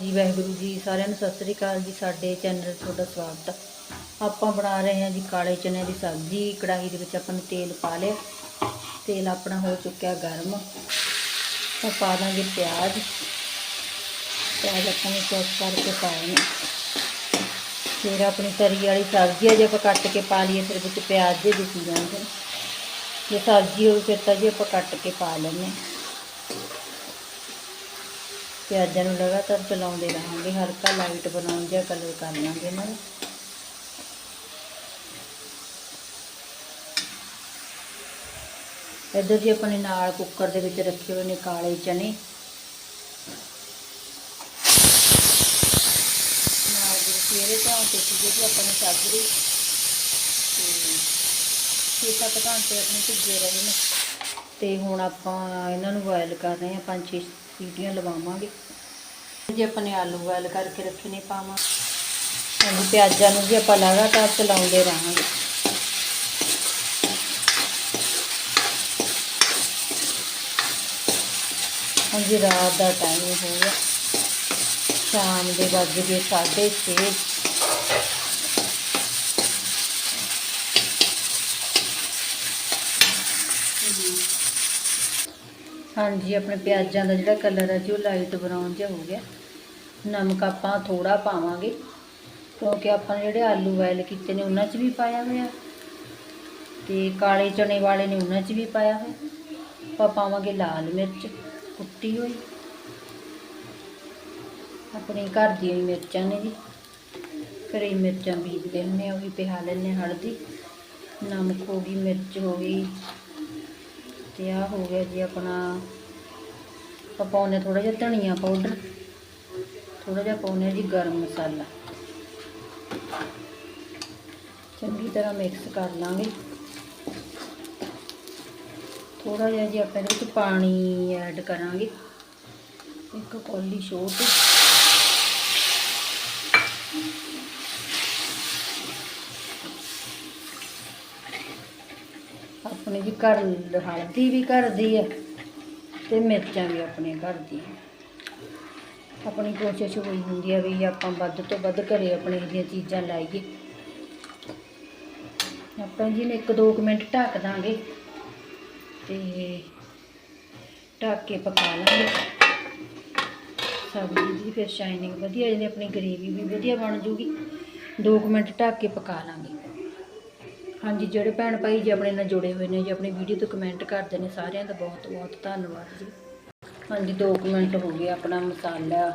ਜੀ ਵਾਹਿਗੁਰੂ ਜੀ, ਸਾਰਿਆਂ ਨੂੰ ਸਤਿ ਸ੍ਰੀ ਅਕਾਲ ਜੀ, ਸਾਡੇ ਚੈਨਲ 'ਤੇ ਤੁਹਾਡਾ ਸਵਾਗਤ ਆਪਾਂ ਬਣਾ ਰਹੇ ਹਾਂ ਜੀ ਕਾਲੇ ਚਨੇ ਦੀ ਸਬਜ਼ੀ, ਕੜਾਹੀ ਦੇ ਵਿੱਚ ਆਪਾਂ ਨੇ ਤੇਲ ਪਾ ਲਿਆ। ਤੇਲ ਆਪਣਾ ਹੋ ਚੁੱਕਿਆ ਗਰਮ। ਤਾਂ ਪਾ ਦਾਂਗੇ ਪਿਆਜ਼। ਪਿਆਜ਼ ਆਪਾਂ ਨੇ ਚੌਪ ਕਰਕੇ ਪਾਏ ਫਿਰ ਆਪਣੀ ਤਰੀ ਵਾਲੀ ਸਬਜ਼ੀ ਹੈ ਜੇ ਆਪਾਂ ਕੱਟ ਕੇ ਪਾ ਲਈਏ, ਫਿਰ ਵਿੱਚ ਪਿਆਜ਼ ਦੇ ਦਿਸੀ ਜਾਂਦੇ ਜੇ ਸਬਜ਼ੀ ਹੋਵੇ, ਫਿਰ ਤਾਂ ਜੀ ਆਪਾਂ ਕੱਟ ਕੇ ਪਾ ਲੈਂਦੇ ਹਾਂ ਪਿਆਜ਼ਾਂ ਨੂੰ ਲਗਾਤਾਰ ਚਲਾਉਂਦੇ ਰਹਾਂਗੇ ਹਲਕਾ ਲਾਈਟ ਬਣਾਉਣ ਜਿਹਾ ਕਲਰ ਕਰ ਲਾਂਗੇ ਇਹਨਾਂ। ਇੱਧਰ ਜੀ ਆਪਣੇ ਨਾਲ ਕੁੱਕਰ ਦੇ ਵਿੱਚ ਰੱਖੇ ਹੋਏ ਨੇ ਕਾਲੇ ਚਨੇ। ਨਾਲ ਦੇ ਸਵੇਰੇ ਤੋਂ ਤੇ ਜੀ ਆਪਾਂ ਨੇ ਸਬਜ਼ੀ ਤੇ ਛੇ ਸੱਤ ਘੰਟੇ ਆਪਣੇ ਭਿੱਜੇ ਰਹੇ ਨੇ। ਤੇ ਹੁਣ ਆਪਾਂ ਇਹਨਾਂ ਨੂੰ ਬੋਇਲ ਕਰ ਰਹੇ ਹਾਂ ਪੰਜ ਛੇ ਸੀਟੀਆਂ ਲਵਾਵਾਂਗੇ। ਜੀ ਆਪਾਂ ਨੇ ਆਲੂ ਬੋਇਲ ਕਰਕੇ ਰੱਖੇ ਨੇ ਪਾਵਾਂ ਹਾਂਜੀ ਪਿਆਜ਼ਾਂ ਨੂੰ ਵੀ ਆਪਾਂ ਲਗਾਤਾਰ ਚਲਾਉਂਦੇ ਰਹਾਂਗੇ। ਹਾਂਜੀ ਰਾਤ ਦਾ ਟਾਈਮ ਹੋ ਗਿਆ। ਸ਼ਾਮ ਦੇ ਵੱਜ ਗਏ ਸਾਢੇ ਛੇ। ਹਾਂਜੀ, ਆਪਣੇ ਪਿਆਜ਼ਾਂ ਦਾ ਜਿਹੜਾ ਕਲਰ ਹੈ ਜੀ, ਉਹ ਲਾਈਟ ਬਰਾਊਨ ਜਿਹਾ ਹੋ ਗਿਆ। ਨਮਕ ਆਪਾਂ ਥੋੜਾ ਪਾਵਾਂਗੇ, ਕਿਉਂਕਿ ਆਪਾਂ ਜਿਹੜੇ ਆਲੂ ਬੋਇਲ ਕੀਤੇ ਨੇ, ਉਹਨਾਂ 'ਚ ਵੀ ਪਾਇਆ ਹੋਇਆ। ਤੇ ਕਾਲੇ ਚਨੇ ਵਾਲੇ ਨੇ, ਉਹਨਾਂ 'ਚ ਵੀ ਪਾਇਆ ਹੋਇਆ। ਆਪਾਂ ਪਾਵਾਂਗੇ ਲਾਲ ਮਿਰਚ, ਕੁੱਟੀ ਹੋਈ। ਆਪਣੇ ਘਰ ਦੀਆਂ ਹੀ ਮਿਰਚਾਂ ਨੇ ਜੀ। ਘਰੇ ਮਿਰਚਾਂ ਬੀਜਦੇ ਹੁੰਦੇ ਆ, ਉਹ ਵੀ ਪਿਹਾ ਲੈਂਦੇ ਹਾਂ, ਹਲਦੀ। ਨਮਕ ਹੋ ਗਈ, ਮਿਰਚ ਹੋ ਗਈ। ਤੇ ਆ ਹੋ ਗਿਆ ਜੀ ਆਪਣਾ, ਆਪਾਂ ਪਾਉਂਦੇ ਥੋੜਾ ਜਿਹਾ ਧਨੀਆ ਪਾਊਡਰ ਥੋੜਾ ਜਿਹਾ ਪਾਉਂਦੇ ਜੀ ਗਰਮ ਮਸਾਲਾ। ਚੰਗੀ ਤਰ੍ਹਾਂ ਮਿਕਸ ਕਰ ਲਾਂਗੇ। ਥੋੜਾ ਜਿਹਾ ਜੀ ਆਪਾਂ ਇਹਦੇ ਵਿੱਚ ਪਾਣੀ ਐਡ ਕਰਾਂਗੇ। ਇੱਕ ਕੌਲੀ ਛੋਟੀ। ਆਪਣੇ ਜੀ ਘਰ ਹਲਦੀ ਵੀ ਘਰ ਦੀ ਹੈ ਤੇ ਮਿਰਚਾਂ ਵੀ ਆਪਣੇ ਘਰ ਦੀ ਆਪਣੀ ਕੋਸ਼ਿਸ਼ ਹੋਈ ਹੁੰਦੀ ਹੈ ਵੀ ਆਪਾਂ ਵੱਧ ਤੋਂ ਵੱਧ ਘਰੇ ਆਪਣੇ ਦੀਆਂ ਚੀਜ਼ਾਂ ਲਾਈਏ। ਆਪਾਂ ਜੀ ਨੇ ਇੱਕ ਦੋ ਕੁ ਮਿੰਟ ਢੱਕ ਦਾਂਗੇ ਤੇ ਢੱਕ ਕੇ ਪਕਾ ਲਾਂਗੇ। ਸਬਜ਼ੀ ਦੀ ਫਿਰ ਸ਼ਾਈਨਿੰਗ ਵਧੀਆ ਜਿਹੜੀ ਆਪਣੀ ਗਰੇਵੀ ਵੀ ਵਧੀਆ ਬਣ ਜੂਗੀ। ਦੋ ਕੁ ਮਿੰਟ ਢੱਕ ਕੇ ਪਕਾ ਲਾਂਗੇ। ਹਾਂਜੀ, ਜਿਹੜੇ ਭੈਣ ਭਾਈ ਜੀ ਆਪਣੇ ਨਾਲ ਜੁੜੇ ਹੋਏ ਨੇ ਜੀ, ਆਪਣੀ ਵੀਡੀਓ ਤੋਂ ਕਮੈਂਟ ਕਰਦੇ ਨੇ ਸਾਰਿਆਂ ਦਾ ਬਹੁਤ ਬਹੁਤ ਧੰਨਵਾਦ ਜੀ। ਹਾਂਜੀ 2 ਮਿੰਟ ਹੋ ਗਏ, ਆਪਣਾ ਮਸਾਲਾ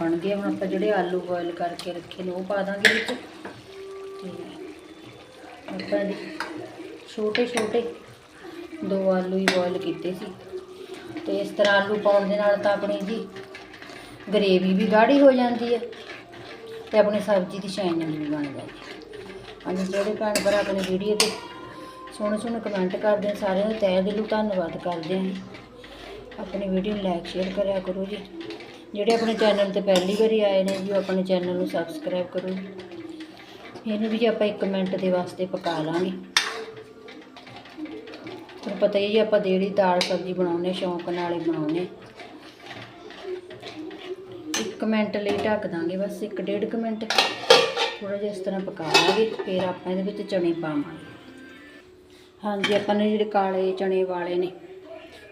ਬਣ ਗਿਆ। ਹੁਣ ਆਪਾਂ ਜਿਹੜੇ ਆਲੂ ਬੋਇਲ ਕਰਕੇ ਰੱਖੇ ਨੇ, ਉਹ ਪਾ ਦਾਂਗੇ ਵਿੱਚ। ਤੇ ਆਪਾਂ ਜੀ ਛੋਟੇ ਛੋਟੇ ਦੋ ਆਲੂ ਹੀ ਬੋਇਲ ਕੀਤੇ ਸੀ। ਤੇ ਇਸ ਤਰ੍ਹਾਂ ਆਲੂ ਪਾਉਣ ਦੇ ਨਾਲ ਤਾਂ ਆਪਣੀ ਜੀ ਗਰੇਵੀ ਵੀ ਗਾੜੀ ਹੋ ਜਾਂਦੀ ਹੈ ਤੇ ਆਪਣੀ ਸਬਜ਼ੀ ਦੀ ਸ਼ਾਈਨਿੰਗ ਵੀ ਬਣ ਜਾਂਦੀ ਹੈ। ਹਾਂਜੀ, ਜਿਹੜੇ ਭੈਣ ਭਰਾ ਆਪਣੀ ਵੀਡੀਓ ਤੇ ਸੋਹਣੇ ਸੋਹਣੇ ਕਮੈਂਟ ਕਰਦੇ ਨੇ ਸਾਰਿਆਂ ਦਾ ਤਹਿ ਦਿਲੋਂ ਧੰਨਵਾਦ ਕਰਦੇ ਹਾਂ ਆਪਣੀ ਵੀਡੀਓ ਨੂੰ ਲਾਈਕ ਸ਼ੇਅਰ ਕਰਿਆ ਕਰੋ ਜੀ। ਜਿਹੜੇ ਆਪਣੇ ਚੈਨਲ ਤੇ ਪਹਿਲੀ ਵਾਰੀ ਆਏ ਨੇ ਜੀ, ਉਹ ਆਪਣੇ ਚੈਨਲ ਨੂੰ ਸਬਸਕ੍ਰਾਈਬ ਕਰੋ ਜੀ। ਇਹਨੂੰ ਵੀ ਆਪਾਂ 1 ਮਿੰਟ ਦੇ ਵਾਸਤੇ ਪਕਾ ਲਾਂਗੇ। ਤੁਹਾਨੂੰ ਪਤਾ ਹੀ ਹੈ ਜੀ, ਆਪਾਂ ਜਿਹੜੀ ਦਾਲ ਸਬਜ਼ੀ ਬਣਾਉਂਦੇ ਸ਼ੌਂਕ ਨਾਲ ਹੀ ਬਣਾਉਂਦੇ 1 ਮਿੰਟ ਲਈ ਢੱਕ ਦਾਂਗੇ ਬਸ 1.5 ਮਿੰਟ। ਥੋੜਾ ਜਿਹਾ ਇਸ ਤਰ੍ਹਾਂ ਪਕਾ ਲਾਂਗੇ ਫਿਰ ਆਪਾਂ ਇਹਦੇ ਵਿੱਚ ਚਣੇ ਪਾਵਾਂਗੇ। ਹਾਂਜੀ, ਆਪਾਂ ਨੇ ਜਿਹੜੇ ਕਾਲੇ ਚਣੇ ਵਾਲੇ ਨੇ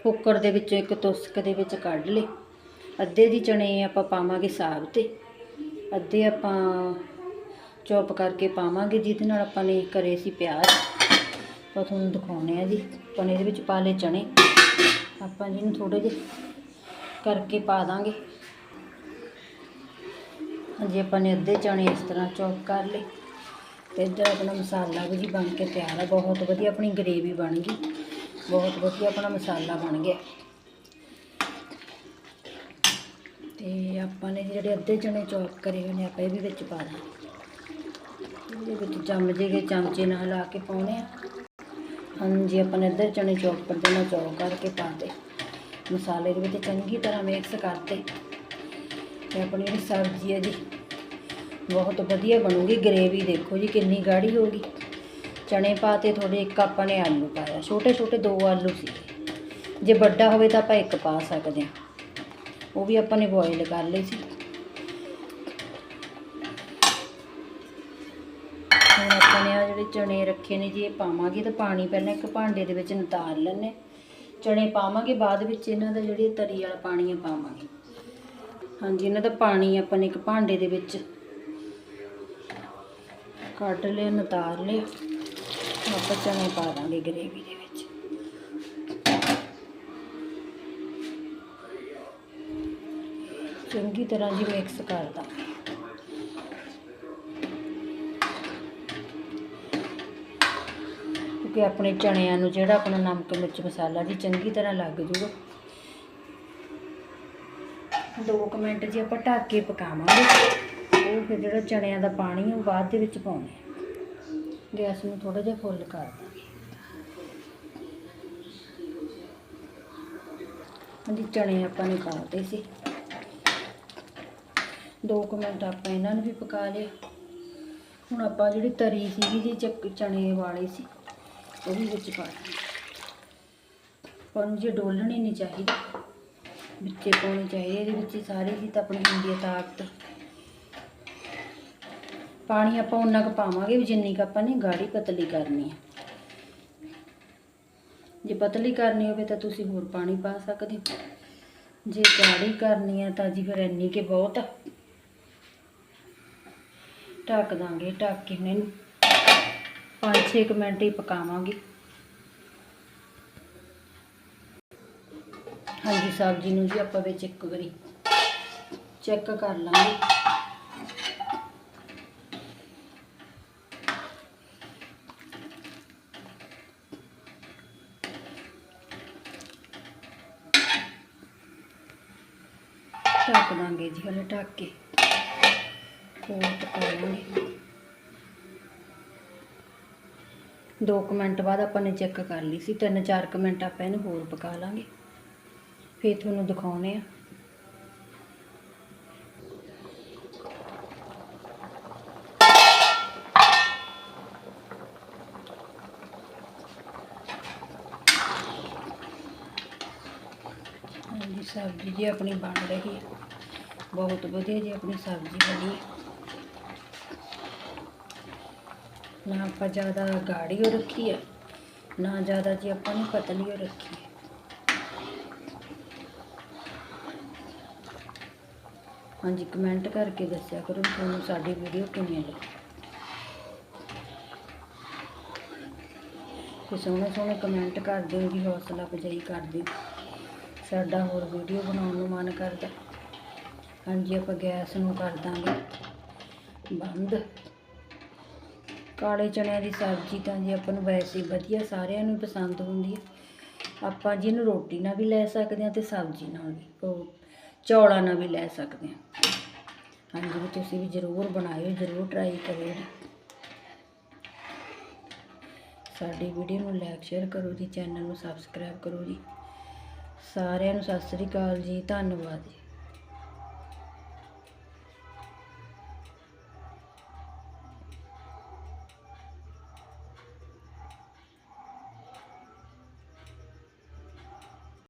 ਕੁੱਕਰ ਦੇ ਵਿੱਚੋਂ ਇੱਕ ਤੁਸਕ ਦੇ ਵਿੱਚ ਕੱਢ ਲਏ। ਅੱਧੇ ਦੀ ਚਣੇ ਆਪਾਂ ਪਾਵਾਂਗੇ ਸਾਗ ਤੇ, ਅੱਧੇ ਆਪਾਂ ਚੌਪ ਕਰਕੇ ਪਾਵਾਂਗੇ, ਜਿਹਦੇ ਨਾਲ ਆਪਾਂ ਨੇ ਕਰੇ ਸੀ ਪਿਆਜ਼। ਉਹ ਤੁਹਾਨੂੰ ਦਿਖਾਉਣੇ ਆ ਜੀ, ਆਪਾਂ ਨੇ ਇਹਦੇ ਵਿੱਚ ਪਾ ਲਏ ਚਣੇ ਆਪਾਂ ਜਿਹਨੂੰ ਥੋੜੇ ਜਿਹੇ ਕਰਕੇ ਪਾ ਦਾਂਗੇ। ਹਾਂਜੀ ਆਪਾਂ ਨੇ ਅੱਧੇ ਚਣੇ ਇਸ ਤਰ੍ਹਾਂ ਚੌਕ ਕਰ ਲਏ। ਤੇ ਇੱਧਰ ਆਪਣਾ ਮਸਾਲਾ ਵੀ ਜੀ ਬਣ ਕੇ ਤਿਆਰ ਹੈ ਬਹੁਤ ਵਧੀਆ ਆਪਣੀ ਗਰੇਵੀ ਬਣ ਗਈ। ਬਹੁਤ ਵਧੀਆ ਆਪਣਾ ਮਸਾਲਾ ਬਣ ਗਿਆ। ਤੇ ਆਪਾਂ ਨੇ ਜਿਹੜੇ ਅੱਧੇ ਚਣੇ ਚੌਕ ਕਰੇ ਹੋਏ ਨੇ, ਆਪਾਂ ਇਹ ਵੀ ਵਿੱਚ ਪਾ ਦਾਂਗੇ ਇਹਦੇ ਵਿੱਚ ਚਮਚੇ ਦੇ ਚਮਚੇ ਨਾਲ ਲਾ ਕੇ ਪਾਉਣੇ ਆ। ਹਾਂਜੀ, ਆਪਾਂ ਨੇ ਅੱਧੇ ਚਣੇ ਚੌਕ ਕਰਦੇ ਨਾਲ ਚੌਕ ਕਰਕੇ ਪਾ ਦੇ ਮਸਾਲੇ ਦੇ ਵਿੱਚ ਚੰਗੀ ਤਰ੍ਹਾਂ ਮਿਕਸ ਕਰਤੇ ਤੇ ਆਪਣੀ ਜਿਹੜੀ ਸਬਜ਼ੀ ਹੈ ਜੀ। ਬਹੁਤ ਵਧੀਆ ਬਣੂਗੀ ਗਰੇਵੀ ਦੇਖੋ ਜੀ ਕਿੰਨੀ ਗਾੜੀ ਹੋਗੀ ਚਣੇ ਪਾਤੇ ਥੋੜੇ ਇੱਕ ਆਪਾਂ ਨੇ ਆਲੂ ਪਾਇਆ। ਛੋਟੇ ਛੋਟੇ ਦੋ ਆਲੂ ਸੀ। ਜੇ ਵੱਡਾ ਹੋਵੇ ਤਾਂ ਆਪਾਂ ਇੱਕ ਪਾ ਸਕਦੇ ਹਾਂ। ਉਹ ਵੀ ਆਪਾਂ ਨੇ ਬੋਇਲ ਕਰ ਲਈ ਸੀ। ਹੁਣ ਆਪਾਂ ਨੇ ਆ ਜਿਹੜੇ ਚਣੇ ਰੱਖੇ ਨੇ ਜੀ, ਇਹ ਪਾਵਾਂਗੇ ਤਾਂ ਪਾਣੀ ਪਹਿਲਾਂ ਇੱਕ ਭਾਂਡੇ ਦੇ ਵਿੱਚ ਨਿਤਾਰ ਲੈਣੇ ਚਣੇ ਪਾਵਾਂਗੇ, ਬਾਅਦ ਵਿੱਚ ਇਹਨਾਂ ਦਾ ਜਿਹੜੀ ਤਰੀ ਵਾਲਾ ਪਾਣੀ ਆ, ਪਾਵਾਂਗੇ। ਹਾਂਜੀ, ਇਹਨਾਂ ਦਾ ਪਾਣੀ ਆਪਾਂ ਨੇ ਇੱਕ ਭਾਂਡੇ ਦੇ ਵਿੱਚ ਕੱਢ ਲਿਆ, ਨਤਾਰ ਲਿਆ। ਆਪਾਂ ਚਨੇ ਪਾ ਦਾਂਗੇ ਗਰੇਵੀ ਦੇ ਵਿੱਚ। ਚੰਗੀ ਤਰ੍ਹਾਂ ਜੀ ਮਿਕਸ ਕਰ ਦਾਂਗੇ। ਕਿਉਂਕਿ ਆਪਣੇ ਚਣਿਆਂ ਨੂੰ ਜਿਹੜਾ ਆਪਣਾ ਨਮਕ ਮਿਰਚ ਮਸਾਲਾ ਜੀ ਚੰਗੀ ਤਰ੍ਹਾਂ ਲੱਗ ਜੂਗਾ। ਦੋ ਕੁ ਮਿੰਟ ਜੇ ਆਪਾਂ ਢੱਕ ਕੇ ਪਕਾਵਾਂਗੇ, ਉਹ ਫਿਰ ਜਿਹੜਾ ਚਣਿਆਂ ਦਾ ਪਾਣੀ ਉਹ ਬਾਅਦ ਦੇ ਵਿੱਚ ਪਾਉਣਾ ਗੈਸ ਨੂੰ ਥੋੜਾ ਜਿਹਾ ਫੁੱਲ ਕਰ ਦਾਂਗੇ ਹਾਂਜੀ, ਚਣੇ ਆਪਾਂ ਨੇ ਪਾਤੇ ਸੀ। ਦੋ ਕੁ ਮਿੰਟ ਆਪਾਂ ਇਹਨਾਂ ਨੂੰ ਵੀ ਪਕਾ ਲਿਆ ਹੁਣ ਆਪਾਂ ਜਿਹੜੀ ਤਰੀ ਸੀਗੀ ਜੀ ਚਣੇ ਵਾਲੇ ਸੀ, ਉਹ ਵੀ ਵਿੱਚ ਪਾ ਦਾਂਗੇ ਪਰ ਜੇ ਡੋਲਣੀ ਨਹੀਂ ਚਾਹੀਦੀ। ਵਿੱਚੇ ਪਾਉਣੇ ਚਾਹੀਦੇ ਇਹਦੇ ਵਿੱਚ ਹੀ ਸਾਰੀ ਤਾਂ ਆਪਣੀ ਹੁੰਦੀ ਹੈ ਤਾਕਤ। ਪਾਣੀ ਆਪਾਂ ਉਨਾ ਕੁ ਪਾਵਾਂਗੇ ਵੀ ਜਿੰਨੀ ਕੁ ਆਪਾਂ ਨੇ ਗਾੜੀ ਪਤਲੀ ਕਰਨੀ ਹੈ। ਜੇ ਪਤਲੀ ਕਰਨੀ ਹੋਵੇ ਤਾਂ ਤੁਸੀਂ ਹੋਰ ਪਾਣੀ ਪਾ ਸਕਦੇ ਹੋ। ਜੇ ਗਾੜੀ ਕਰਨੀ ਹੈ ਤਾਂ ਜੀ ਫਿਰ ਇੰਨੀ ਕਿ ਬਹੁਤ। ਢੱਕ ਦਾਂਗੇ, ਢੱਕ ਕੇ ਹੁਣ ਇਹਨੂੰ 5-6 ਮਿੰਟ ਹੀ ਪਕਾਵਾਂਗੇ। ਹਾਂਜੀ, ਸਬਜ਼ੀ ਨੂੰ ਜੀ ਆਪਾਂ ਵਿੱਚ ਇੱਕ ਵਾਰੀ ਚੈੱਕ ਕਰ ਲਾਂਗੇ। ਢੱਕ ਦਾਂਗੇ ਜੀ ਹਲੇ ਢੱਕ ਕੇ। ਹੋਰ ਪਕਾ ਲਾਂਗੇ। ਦੋ ਕੁ ਮਿੰਟ ਬਾਅਦ ਆਪਾਂ ਨੇ ਚੈੱਕ ਕਰ ਲਈ ਸੀ, ਤਿੰਨ ਚਾਰ ਕੁ ਮਿੰਟ ਆਪਾਂ ਇਹਨੂੰ ਹੋਰ ਪਕਾ ਲਾਂਗੇ। ਫੇਰ ਤੁਹਾਨੂੰ ਦਿਖਾਉਣੇ ਆ। ਹਾਂਜੀ, ਸਬਜ਼ੀ ਜੀ ਆਪਣੀ ਬਣ ਰਹੀ ਹੈ ਬਹੁਤ ਵਧੀਆ ਜੀ ਆਪਣੀ ਸਬਜ਼ੀ ਬਣੀ ਨਾ ਆਪਾਂ ਜ਼ਿਆਦਾ ਗਾੜੀ ਹੋ ਰੱਖੀ ਹੈ ਨਾ ਜ਼ਿਆਦਾ ਜੀ ਆਪਾਂ ਨੂੰ ਪਤਲੀ ਹੋ ਰੱਖੀ ਹੈ ਹਾਂਜੀ ਕਮੈਂਟ ਕਰਕੇ ਦੱਸਿਆ ਕਰੋ ਤੁਹਾਨੂੰ ਸਾਡੀ ਵੀਡੀਓ ਕਿਵੇਂ ਲੱਗੀ। ਤੇ ਸੋਹਣੇ ਸੋਹਣੇ ਕਮੈਂਟ ਕਰ ਦਿਓ ਜੀ, ਹੌਸਲਾ ਅਫਜ਼ਾਈ ਕਰ ਦਿਓ ਸਾਡਾ ਹੋਰ ਵੀਡੀਓ ਬਣਾਉਣ ਨੂੰ ਮਨ ਕਰਦਾ। ਹਾਂਜੀ, ਆਪਾਂ ਗੈਸ ਨੂੰ ਕਰ ਦਾਂਗੇ। ਬੰਦ। ਕਾਲੇ ਚਣਿਆਂ ਦੀ ਸਬਜ਼ੀ ਤਾਂ ਜੀ ਆਪਾਂ ਨੂੰ ਵੈਸੇ ਵਧੀਆ ਸਾਰਿਆਂ ਨੂੰ ਪਸੰਦ ਹੁੰਦੀ ਹੈ। ਆਪਾਂ ਜੀ ਇਹਨੂੰ ਰੋਟੀ ਨਾਲ ਵੀ ਲੈ ਸਕਦੇ ਹਾਂ ਤੇ ਸਬਜ਼ੀ ਨਾਲ ਵੀ। ਚੌਲਾਂ ਨਾਲ ਵੀ ਲੈ ਸਕਦੇ ਹਾਂ। ਹਾਂਜੀ, ਵੀ ਤੁਸੀਂ ਵੀ ਜ਼ਰੂਰ ਬਣਾਇਓ, ਜ਼ਰੂਰ ਟਰਾਈ ਕਰਿਓ ਸਾਡੀ ਵੀਡੀਓ ਨੂੰ ਲਾਈਕ ਸ਼ੇਅਰ ਕਰੋ ਜੀ ਚੈਨਲ ਨੂੰ ਸਬਸਕ੍ਰਾਈਬ ਕਰੋ ਜੀ। ਸਾਰਿਆਂ ਨੂੰ ਸਤਿ ਸ੍ਰੀ ਅਕਾਲ ਜੀ, ਧੰਨਵਾਦ ਜੀ।